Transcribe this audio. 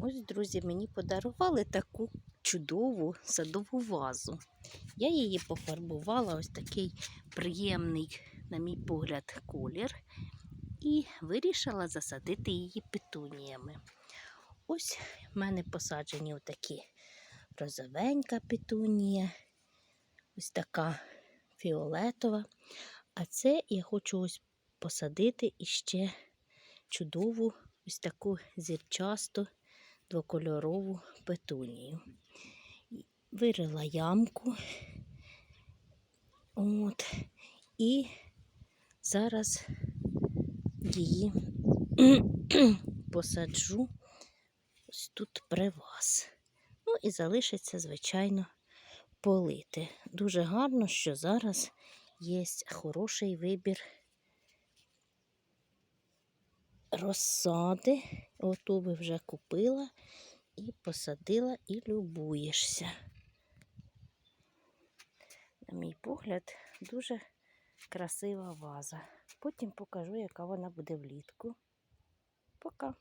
Ось, друзі, мені подарували таку чудову садову вазу. Я її пофарбувала ось такий приємний, на мій погляд, колір. І вирішила засадити її петуніями. Ось в мене посаджені отакі розовенька петунія, ось така фіолетова. А це я хочу ось посадити іще чудову ось таку зірчасту двокольорову петунію. Вирила ямку. От. І зараз її посаджу ось тут при вас. Ну і залишиться, звичайно, полити. Дуже гарно, що зараз є хороший вибір розсади. Оту би вже купила і посадила, і любуєшся. На мій погляд, дуже красива ваза. Потім покажу, яка вона буде влітку. Пока.